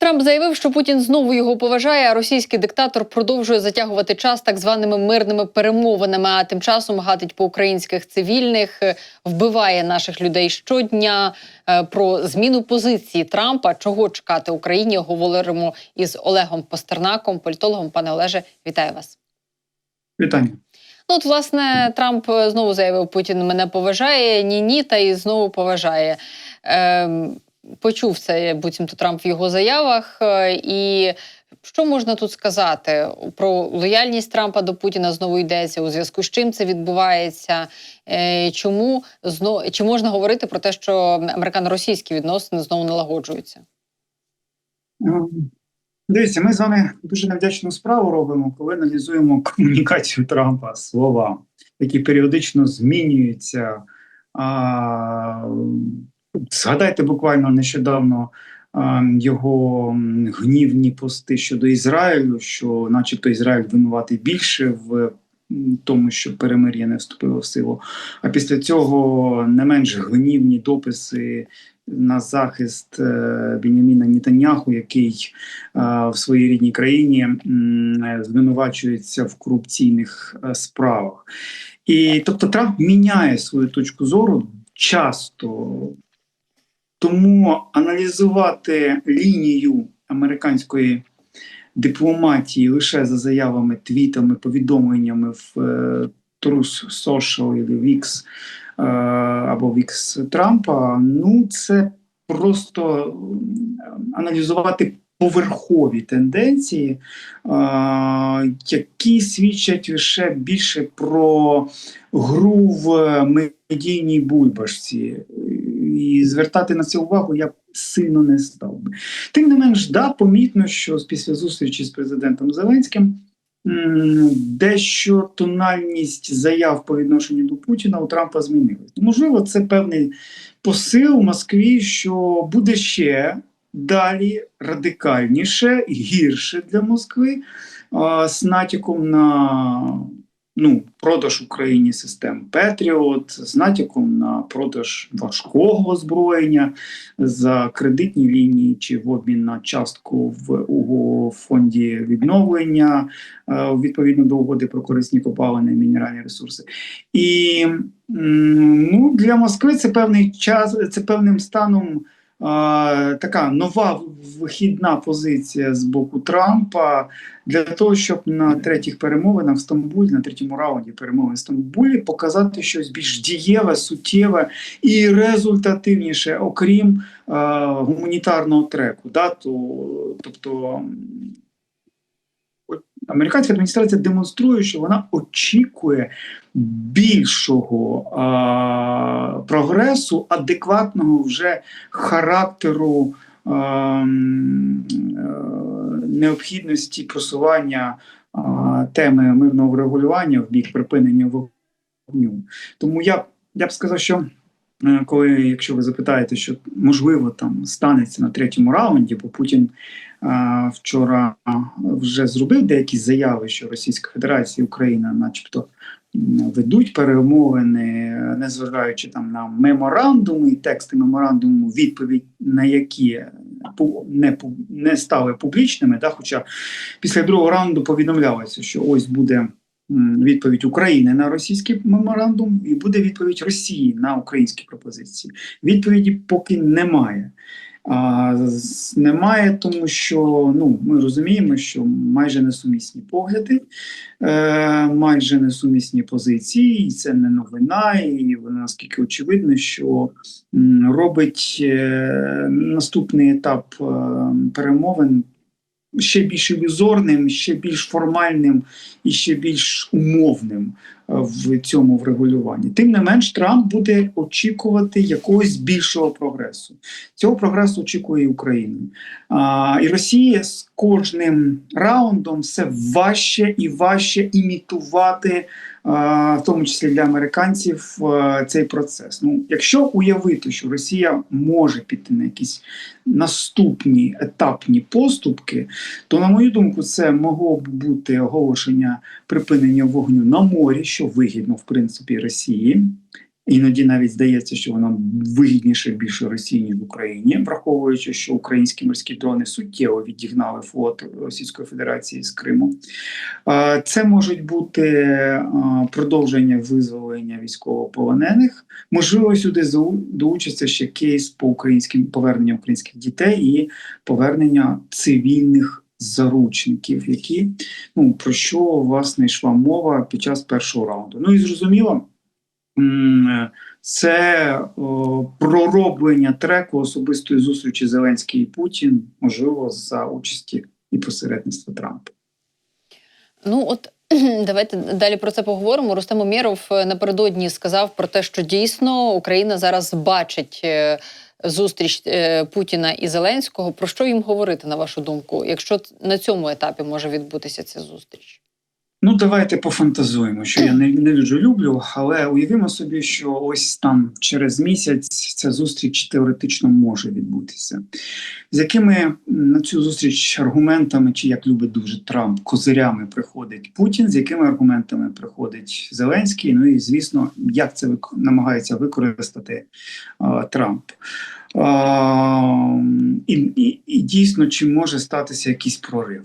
Трамп заявив, що Путін знову його поважає, а російський диктатор продовжує затягувати час так званими мирними перемовинами. А тим часом гатить по українських цивільних, е, вбиває наших людей щодня. Е, Про зміну позиції Трампа, чого чекати Україні, говоримо із Олегом Пастернаком, політологом. Пане Олеже, вітаю вас. Вітання. Ну, от, власне, Трамп е, знову заявив, Путін мене поважає, ні, ні, та і знову поважає. Ем, почув це буцімто Трамп в його заявах. е, І що можна тут сказати про лояльність Трампа до Путіна знову йдеться, у зв'язку з чим це відбувається? Е, Чому знову чи можна говорити про те, що американо-російські відносини знову налагоджуються? Ем, Дивіться, ми з вами дуже невдячну справу робимо, коли аналізуємо комунікацію Трампа, слова, які періодично змінюються. А, згадайте буквально нещодавно його гнівні пости щодо Ізраїлю, що, начебто, Ізраїль винуватий більше в тому, що перемир'я не вступило в силу. А після цього не менш гнівні дописи на захист е, Беняміна Нетаньяху, який в своїй рідній країні звинувачується в корупційних е, справах. І тобто Трамп міняє свою точку зору часто. Тому аналізувати лінію американської дипломатії лише за заявами, твітами, повідомленнями в і Wix е, або Wix Трампа, ну це просто аналізувати поверхові тенденції, е, які свідчать лише більше про гру в медійній бульбашці. І звертати на це увагу я сильно не став би. Тим не менш, да, помітно, що після зустрічі з президентом Зеленським дещо тональність заяв по відношенню до Путіна у Трампа змінилась. Можливо, це певний посил Москві, що буде ще далі радикальніше, і гірше для Москви з натяком на ну, продаж Україні систем Петріот, з натяком на продаж важкого озброєння за кредитні лінії чи в обмін на частку в у фонді відновлення е, відповідно до угоди про корисні копалини і мінеральні ресурси. І ну, для Москви це певний час, це певним станом. Така нова вихідна позиція з боку Трампа для того, щоб на третіх перемовинах в Стамбулі, на третьому раунді перемовин в Стамбулі показати щось більш дієве, суттєве і результативніше, окрім е, гуманітарного треку. Да? То, тобто американська адміністрація демонструє, що вона очікує більшого а, прогресу, адекватного вже характеру а, м, е, необхідності просування теми мирного врегулювання в бік припинення вогню. Тому я, я б сказав, що е, коли, якщо ви запитаєте, що можливо там станеться на третьому раунді, бо Путін а, вчора вже зробив деякі заяви, що Російська Федерація і Україна, начебто, ведуть перемовини, незважаючи там на меморандуми і тексти меморандуму, відповідь на які не, не стали публічними. Да? Хоча після другого раунду повідомлялося, що ось буде відповідь України на російський меморандум, і буде відповідь Росії на українські пропозиції. Відповіді поки немає. А, немає, тому що ну, ми розуміємо, що майже несумісні погляди, е, майже несумісні позиції, і це не новина, і вона наскільки очевидно, що робить е, наступний етап е, перемовин ще більш ілюзорним, ще більш формальним і ще більш умовним в цьому врегулюванні. Тим не менш, Трамп буде очікувати якогось більшого прогресу. Цього прогресу очікує і Україна. А, і Росія з кожним раундом все важче і важче імітувати, в тому числі для американців, цей процес. Ну, якщо уявити, що Росія може піти на якісь наступні етапні поступки, то, на мою думку, це могло б бути оголошення припинення вогню на морі, що вигідно, в принципі, Росії. Іноді навіть здається, що вона вигідніше більше Росії, ніж в Україні, враховуючи, що українські морські дрони суттєво відігнали флот Російської Федерації з Криму. Це можуть бути продовження визволення військовополонених. Можливо, сюди долучиться ще кейс по українським повернення українських дітей і повернення цивільних заручників, які ну про що власне йшла мова під час першого раунду. Ну і зрозуміло. М, Це пророблення треку особистої зустрічі Зеленський і Путін, можливо, за участі і посередництва Трампа. Ну от давайте далі про це поговоримо. Рустем Умєров е, напередодні сказав про те, що дійсно Україна зараз бачить е, зустріч е, Путіна і Зеленського. Про що їм говорити, на вашу думку, якщо на цьому етапі може відбутися ця зустріч? Ну, давайте пофантазуємо, що я не, не дуже люблю, але уявімо собі, що ось там через місяць ця зустріч теоретично може відбутися. З якими на цю зустріч аргументами, чи як любить дуже Трамп, козирями приходить Путін, з якими аргументами приходить Зеленський, ну і звісно, як це вик- намагається використати а, Трамп. А, і, і, і дійсно, чи може статися якийсь прорив?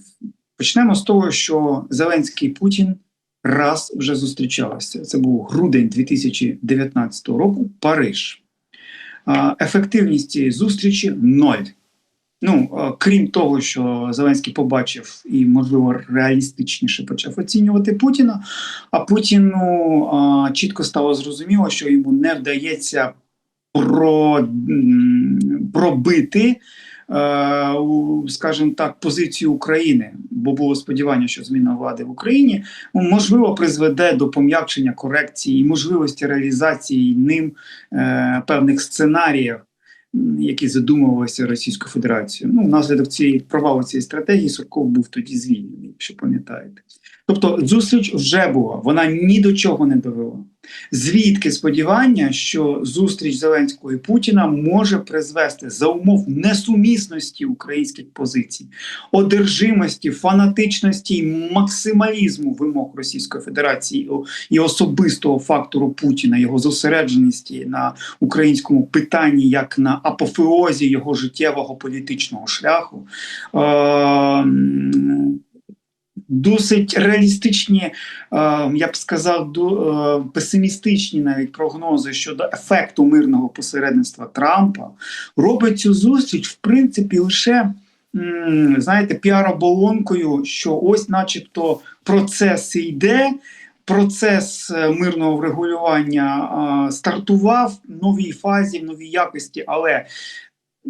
Почнемо з того, що Зеленський і Путін раз вже зустрічалися. Це був грудень 2019 року, Париж. Ефективність цієї зустрічі ноль. Ну, крім того, що Зеленський побачив і, можливо, реалістичніше почав оцінювати Путіна, а Путіну а, чітко стало зрозуміло, що йому не вдається про, пробити е, скажімо так, позицію України, бо було сподівання, що зміна влади в Україні ну, можливо призведе до пом'якшення корекції і можливості реалізації ним е, певних сценаріїв, які задумувалися Російською Федерацією. Ну, внаслідок цієї провалу цієї стратегії Сурков був тоді звільнений, якщо пам'ятаєте. Тобто зустріч вже була, вона ні до чого не довела. Звідки сподівання, що зустріч Зеленського і Путіна може призвести за умов несумісності українських позицій, одержимості, фанатичності і максималізму вимог Російської Федерації і особистого фактору Путіна, його зосередженості на українському питанні, як на апофеозі його життєвого політичного шляху. Е, Досить реалістичні, е, я б сказав, е, песимістичні навіть прогнози щодо ефекту мирного посередництва Трампа робить цю зустріч, в принципі, лише знаєте, піар-оболонкою, що ось, начебто, процес йде. Процес е, мирного врегулювання е, стартував в новій фазі, в новій якості, але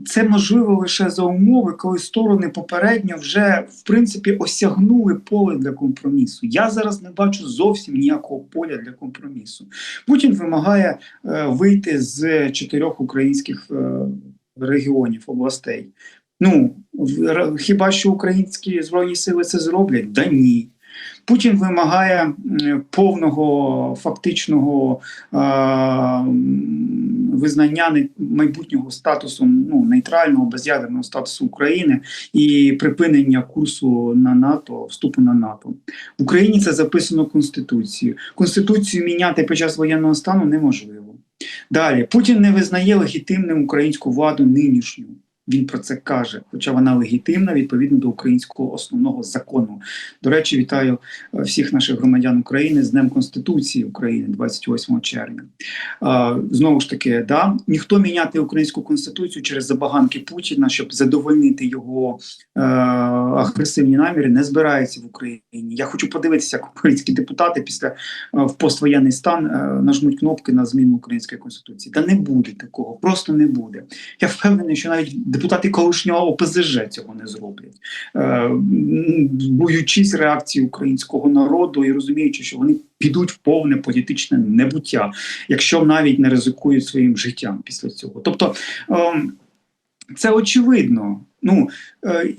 це можливо лише за умови, коли сторони попередньо вже в принципі осягнули поле для компромісу. Я зараз не бачу зовсім ніякого поля для компромісу. Путін вимагає е, вийти з чотирьох українських е, регіонів областей. Ну хіба що українські збройні сили це зроблять? Да ні. Путін вимагає повного фактичного е, визнання майбутнього статусу ну, нейтрального без'ядерного статусу України і припинення курсу на НАТО, вступу на НАТО. В Україні це записано Конституцією. Конституцію міняти під час воєнного стану неможливо. Далі Путін не визнає легітимним українську владу нинішню. Він про це каже, хоча вона легітимна відповідно до українського основного закону. До речі, вітаю е, всіх наших громадян України з Днем Конституції України 28 червня. Е, Знову ж таки, да, ніхто міняти українську конституцію через забаганки Путіна, щоб задовольнити його е, агресивні наміри, не збирається в Україні. Я хочу подивитися, як українські депутати після е, в поствоєнний стан е, нажмуть кнопки на зміну української конституції. Та не буде такого, просто не буде. Я впевнений, що навіть депутати колишнього ОПЗЖ цього не зроблять, е, боючись реакції українського народу і розуміючи, що вони підуть в повне політичне небуття, якщо навіть не ризикують своїм життям після цього. Тобто ем, це очевидно. Ну е,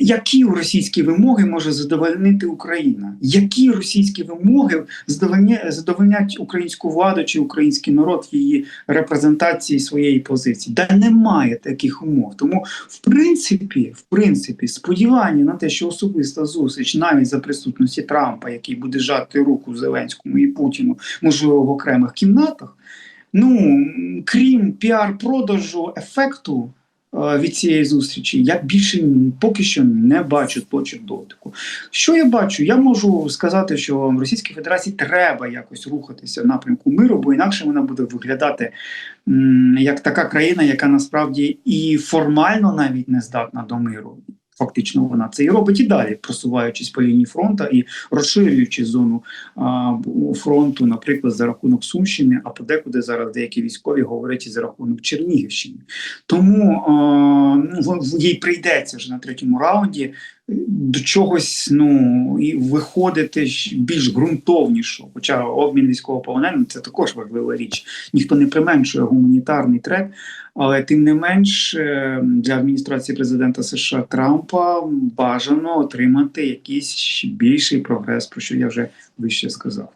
які російські вимоги може задовольнити Україна? Які російські вимоги задовольня- задовольнять українську владу чи український народ її репрезентації своєї позиції? Да немає таких умов. Тому, в принципі, в принципі, сподівання на те, що особиста зустріч, навіть за присутності Трампа, який буде жати руку Зеленському і Путіну, можливо, в окремих кімнатах. ну, крім піар-продажу ефекту від цієї зустрічі, я більше поки що не бачу точок дотику. Що я бачу? Я можу сказати, що Російській Федерації треба якось рухатися в напрямку миру, бо інакше вона буде виглядати як така країна, яка насправді і формально навіть не здатна до миру. Фактично вона це і робить і далі, просуваючись по лінії фронту і розширюючи зону а, фронту, наприклад, за рахунок Сумщини, а подекуди зараз деякі військові говорять і за рахунок Чернігівщини. Тому а, ну, їй прийдеться вже на третьому раунді до чогось ну і виходити більш ґрунтовніше. Хоча обмін військовополоненим це також важлива річ. Ніхто не применшує гуманітарний трек, але тим не менш е, для адміністрації президента США Трампа бажано отримати якийсь більший прогрес, про що я вже вище сказав.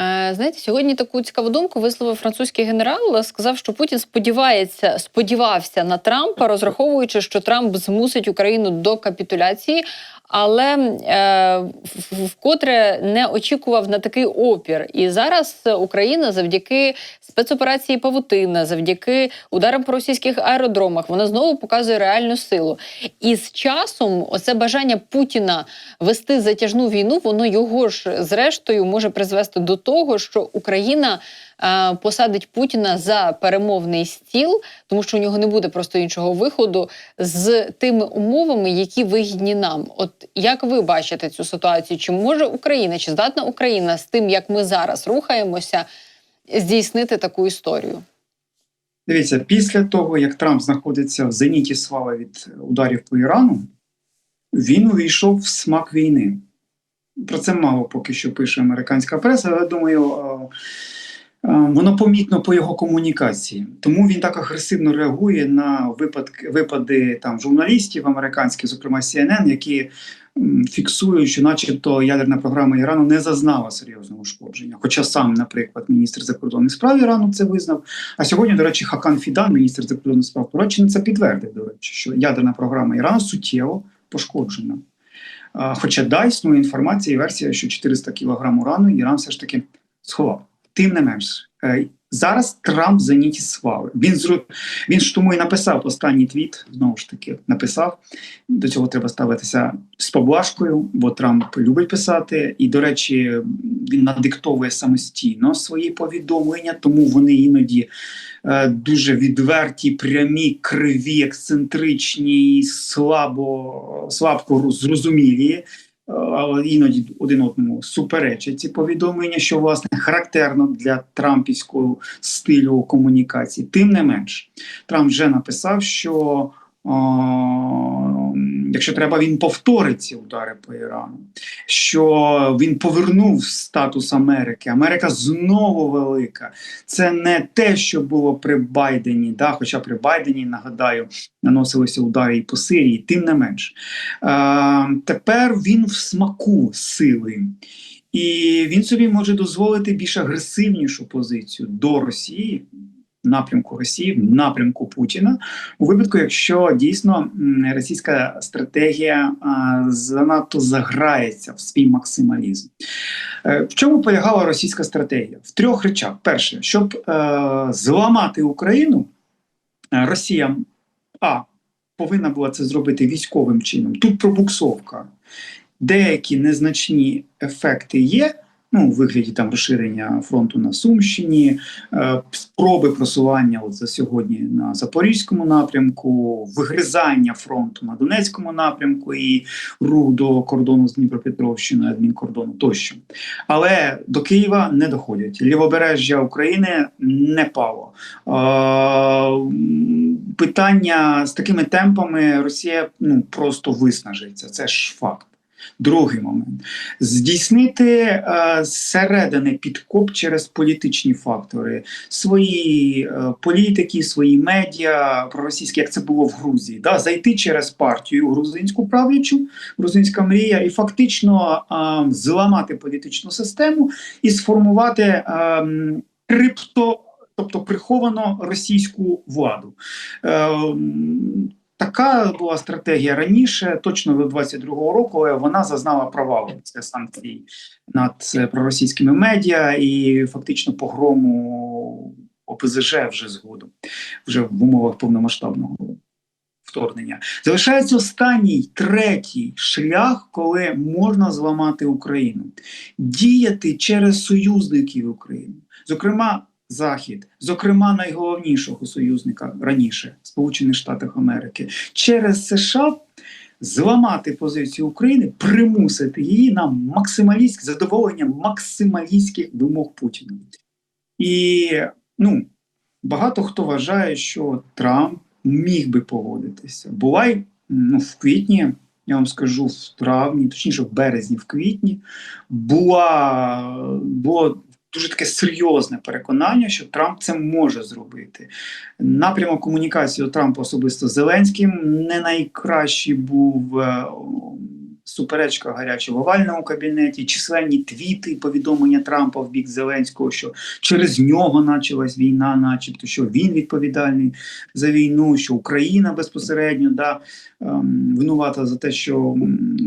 Е, Знаєте, сьогодні таку цікаву думку висловив французький генерал. Сказав, що Путін сподівається, сподівався на Трампа, розраховуючи, що Трамп змусить Україну до капітуляції, але е, вкотре не очікував на такий опір. І зараз Україна завдяки спецоперації Павутина, завдяки ударам по російських аеродромах, вона знову показує реальну силу. І з часом оце бажання Путіна вести затяжну війну, воно його ж зрештою може призвести до того, що Україна посадить Путіна за перемовний стіл, тому що у нього не буде просто іншого виходу з тими умовами, які вигідні нам. От як ви бачите цю ситуацію? Чи може Україна, чи здатна Україна з тим, як ми зараз рухаємося, здійснити таку історію? Дивіться, після того, як Трамп знаходиться в зеніті слави від ударів по Ірану, він увійшов в смак війни. Про це мало поки що пише американська преса, але думаю, е, е, воно помітно по його комунікації. Тому він так агресивно реагує на випадки, випади там, журналістів американських, зокрема CNN, які фіксують, що начебто ядерна програма Ірану не зазнала серйозного ушкодження. Хоча сам, наприклад, міністр закордонних справ Ірану це визнав. А сьогодні, до речі, Хакан Фідан, міністр закордонних справ Туреччини, це підтвердив, до речі, що ядерна програма Ірану суттєво пошкоджена. Хоча да, існує інформація і версія, що 400 кг урану Іран все ж таки сховав. Тим не менш, е, зараз Трамп зеніті слави. Він зру... він ж тому і написав останній твіт. Знову ж таки, написав. До цього треба ставитися з поблажкою, бо Трамп любить писати. І, до речі, він надиктовує самостійно свої повідомлення, тому вони іноді е, дуже відверті, прямі, криві, ексцентричні, слабо, слабко зрозумілі. Але іноді один одному суперечать ці повідомлення, що власне характерно для трампівського стилю комунікації. Тим не менш, Трамп вже написав, що якщо треба, він повторить ці удари по Ірану, що він повернув статус Америки. Америка знову велика. Це не те, що було при Байдені, да, хоча при Байдені, нагадаю, наносилися удари і по Сирії, тим не менш. Е, тепер він в смаку сили. І він собі може дозволити більш агресивнішу позицію до Росії, напрямку Росії, в напрямку Путіна, у випадку, якщо дійсно російська стратегія занадто заграється в свій максималізм. Е, В чому полягала російська стратегія? В трьох речах: перше, щоб е, зламати Україну, е, Росія а повинна була це зробити військовим чином. Тут пробуксовка. Деякі незначні ефекти є. Ну, у вигляді там розширення фронту на Сумщині, е, спроби просування от за сьогодні на Запорізькому напрямку, вигризання фронту на Донецькому напрямку і рух до кордону з Дніпропетровщиною, адмінкордону тощо. Але до Києва не доходять. Лівобережжя України не пало. Е, питання з такими темпами Росія ну, просто виснажиться. Це ж факт. Другий момент здійснити е, зсередини підкоп через політичні фактори, свої е, політики, свої медіа проросійські, як це було в Грузії, да, зайти через партію грузинську правлячу, грузинська мрія, і фактично е, зламати політичну систему і сформувати крипто. Тобто приховано російську владу. Така була стратегія раніше, точно до 22-го року, але вона зазнала провалу. Це санкції над е, проросійськими медіа і фактично погрому ОПЗЖ вже згодом, вже в умовах повномасштабного вторгнення. Залишається останній третій шлях, коли можна зламати Україну, діяти через союзників України, зокрема. Захід, зокрема, найголовнішого союзника раніше Сполучених Штатів Америки, через США зламати позицію України, примусити її на максималістське задоволення максималістських вимог Путіна. І ну, багато хто вважає, що Трамп міг би погодитися. Була й ну, в квітні, я вам скажу, в травні, точніше, в березні, в квітні, була, було дуже таке серйозне переконання, що Трамп це може зробити. Напрямок комунікації у Трампа особисто Зеленським не найкращий був. Суперечка гаряча в овальному кабінеті, численні твіти, повідомлення Трампа в бік Зеленського, що через нього почалась війна, начебто, що він відповідальний за війну, що Україна безпосередньо да, ем, винувата за те, що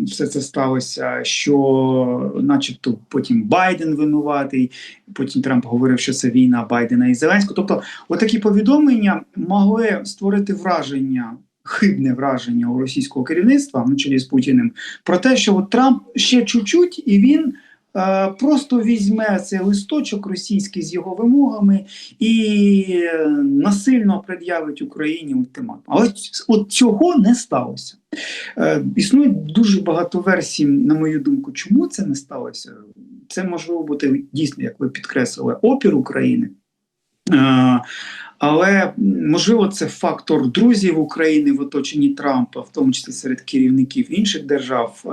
все це сталося, що, начебто, потім Байден винуватий. Потім Трамп говорив, що це війна Байдена і Зеленського. Тобто, отакі повідомлення могли створити враження. Хибне враження у російського керівництва на чолі з Путіним про те, що от Трамп ще чуть-чуть, і він е, просто візьме цей листочок російський з його вимогами і е, насильно пред'явить Україні ультиматум. Але от цього не сталося. Е, існує дуже багато версій, на мою думку, чому це не сталося. Це можливо бути дійсно, як ви підкреслили, опір України. Е, але можливо, це фактор друзів України в оточенні Трампа, в тому числі серед керівників інших держав.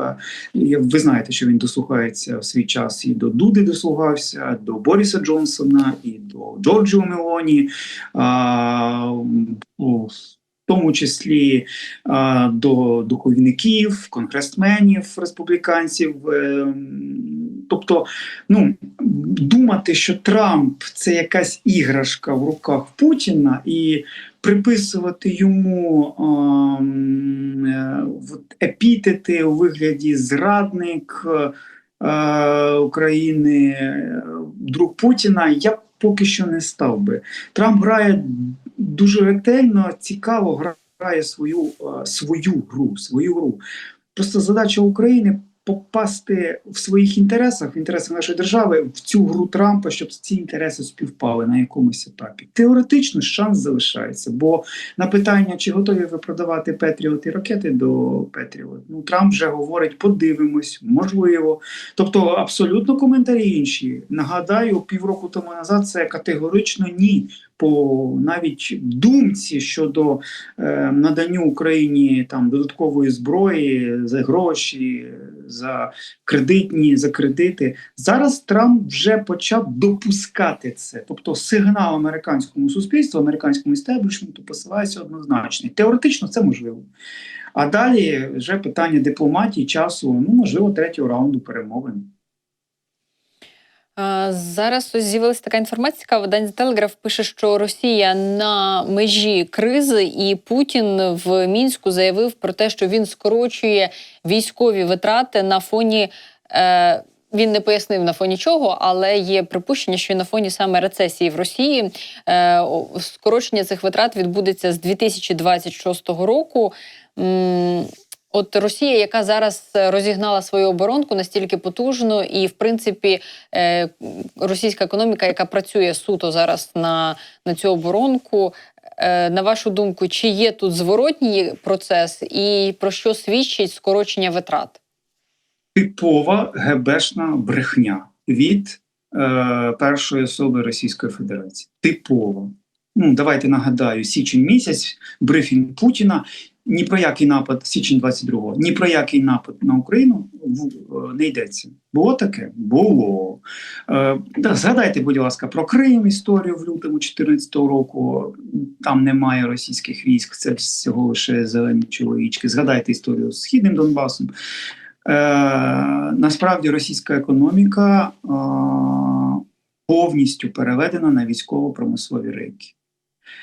Е, Ви знаєте, що він дослухається в свій час і до Дуди дослухався, до Боріса Джонсона, і до Джорджіо Мелоні, а, у- в тому числі до духовників, конгресменів, республіканців. Тобто, ну думати, що Трамп це якась іграшка в руках Путіна, і приписувати йому е, епітети у вигляді зрадник е, України, е, друг Путіна, я поки що не став би. Трамп грає дуже ретельно, цікаво грає свою, е, свою гру, свою гру. Просто задача України попасти в своїх інтересах, в інтересах нашої держави, в цю гру Трампа, щоб ці інтереси співпали на якомусь етапі. Теоретично шанс залишається, бо на питання, чи готові ви продавати Петріот і ракети до Петріот, ну Трамп вже говорить, подивимось, можливо. Тобто абсолютно коментарі інші. Нагадаю, півроку тому назад це категорично ні. По навіть думці щодо е, наданню Україні там додаткової зброї за гроші, за кредитні, за кредити. Зараз Трамп вже почав допускати це. Тобто сигнал американському суспільству, американському істеблішменту посилається однозначно. Теоретично це можливо. А далі вже питання дипломатії, часу, ну можливо, третього раунду перемовин. Зараз ось з'явилася така інформація. цікава. Видання Телеграф пише, що Росія на межі кризи, і Путін в мінську заявив про те, що він скорочує військові витрати на фоні. Е, він не пояснив на фоні чого, але є припущення, що на фоні саме рецесії в Росії е, скорочення цих витрат відбудеться з 2026 року. М, От Росія, яка зараз е, розігнала свою оборонку настільки потужно, і в принципі е, російська економіка, яка працює суто зараз на, на цю оборонку. Е, на вашу думку, чи є тут зворотній процес, і про що свідчить скорочення витрат? Типова ГБшна брехня від е, першої особи Російської Федерації. Типова. Ну, давайте нагадаю, січень місяць, брифінг Путіна. Ні про який напад, січень 22-го, ні про який напад на Україну е, не йдеться. Було таке? Було. Е, да, згадайте, будь ласка, про Крим історію в лютому 2014 року. Там немає російських військ, це всього лише зелені чоловічки. Згадайте історію з Східним Донбасом. Е, насправді російська економіка е, повністю переведена на військово-промислові рейки.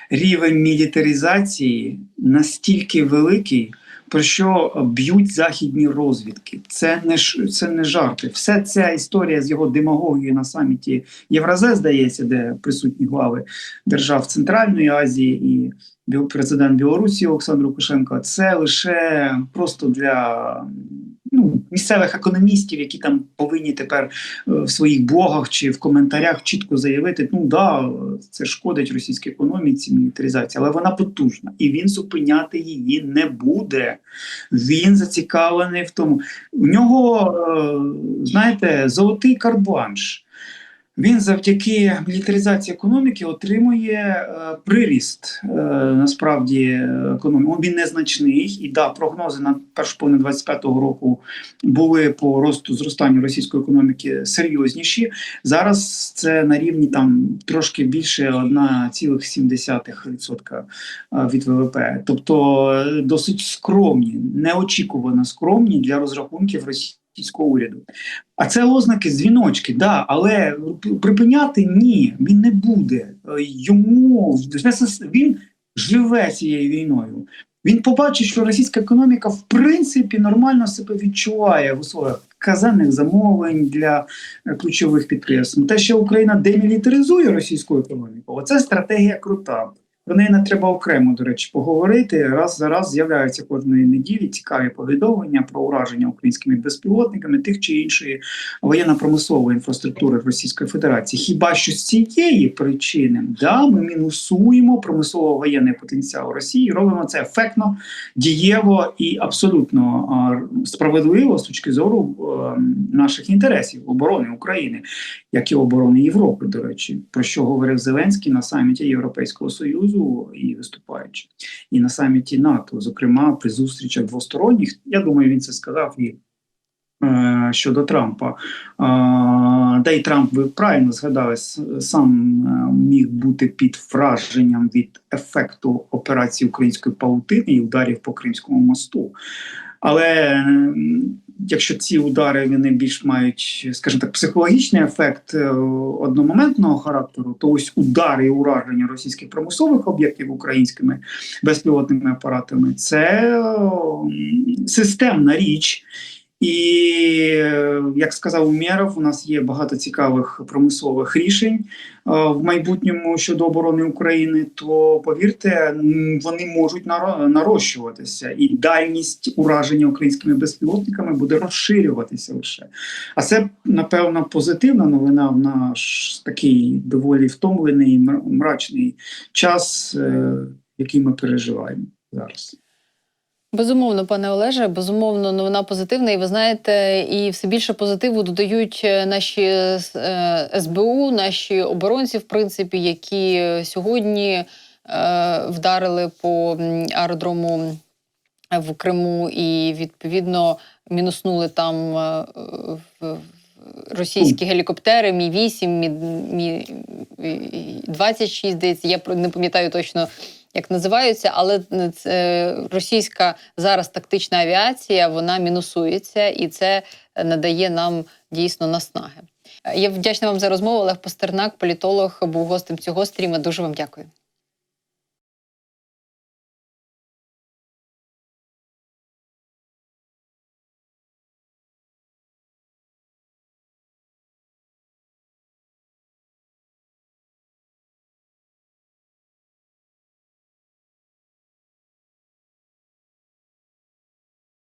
Рівень мілітаризації настільки великий, про що б'ють західні розвідки. Це не це не жарти. Все ця історія з його демагогією на саміті Євразе, здається, де присутні глави держав Центральної Азії і президент Білорусі Олександр Лукашенко. Це лише просто для ну, місцевих економістів, які там повинні тепер е, в своїх блогах чи в коментарях чітко заявити: ну да, це шкодить російській економіці, мілітаризація, але вона потужна, і він зупиняти її не буде. Він зацікавлений в тому. У нього, е, знаєте, золотий карт-бланш. Він завдяки мілітаризації економіки отримує е, приріст е, насправді економіки. Він незначний, і да, прогнози на першу половину 25-го року були по росту зростанню російської економіки серйозніші. Зараз це на рівні там трошки більше 1,7% від ВВП. Тобто е, досить скромні, неочікувано скромні для розрахунків російського уряду. А це ознаки дзвіночки, да, але припиняти ні, він не буде. Е, Йому він живе цією війною. Він побачить, що російська економіка в принципі нормально себе відчуває в условиях казенних замовлень для е, ключових підприємств. Те, що Україна демілітаризує російську економіку, оце стратегія крута. Про неї не треба окремо, до речі, поговорити. Раз за раз з'являються кожної неділі цікаві повідомлення про ураження українськими безпілотниками тих чи іншої воєнно-промислової інфраструктури Російської Федерації. Хіба що з цієї причини да, ми мінусуємо промислово-воєнний потенціал Росії, робимо це ефектно, дієво і абсолютно справедливо з точки зору а, наших інтересів оборони України, як і оборони Європи, до речі, про що говорив Зеленський на саміті Європейського Союзу і виступаючи, і на саміті НАТО, зокрема при зустрічах двосторонніх. Я думаю, він це сказав і е, щодо Трампа. Е, да й Трамп, ви правильно згадали, сам е, міг бути під враженням від ефекту операції української паутини і ударів по Кримському мосту. Але якщо ці удари вони більш мають, скажімо так, психологічний ефект е, одномоментного характеру, то ось удари і ураження російських промислових об'єктів українськими безпілотними апаратами це системна річ. І як сказав Умєров, у нас є багато цікавих промислових рішень е, в майбутньому щодо оборони України. То повірте, вони можуть наро- нарощуватися, і дальність ураження українськими безпілотниками буде розширюватися лише. А це напевно позитивна новина в наш такий доволі втомлений мр- мрачний час, е, який ми переживаємо зараз. Безумовно, пане Олеже, безумовно, новина позитивна. І ви знаєте, і все більше позитиву додають е, наші е, СБУ, наші оборонці, в принципі, які сьогодні е, вдарили по аеродрому в Криму і відповідно мінуснули там е, в- російські гелікоптери Мі 8 Мі, Мі 26, здається. Я не пам'ятаю точно. Як називаються, але російська зараз тактична авіація вона мінусується, і це надає нам дійсно наснаги. Я вдячна вам за розмову. Олег Пастернак, політолог, був гостем цього стріму. Дуже вам дякую.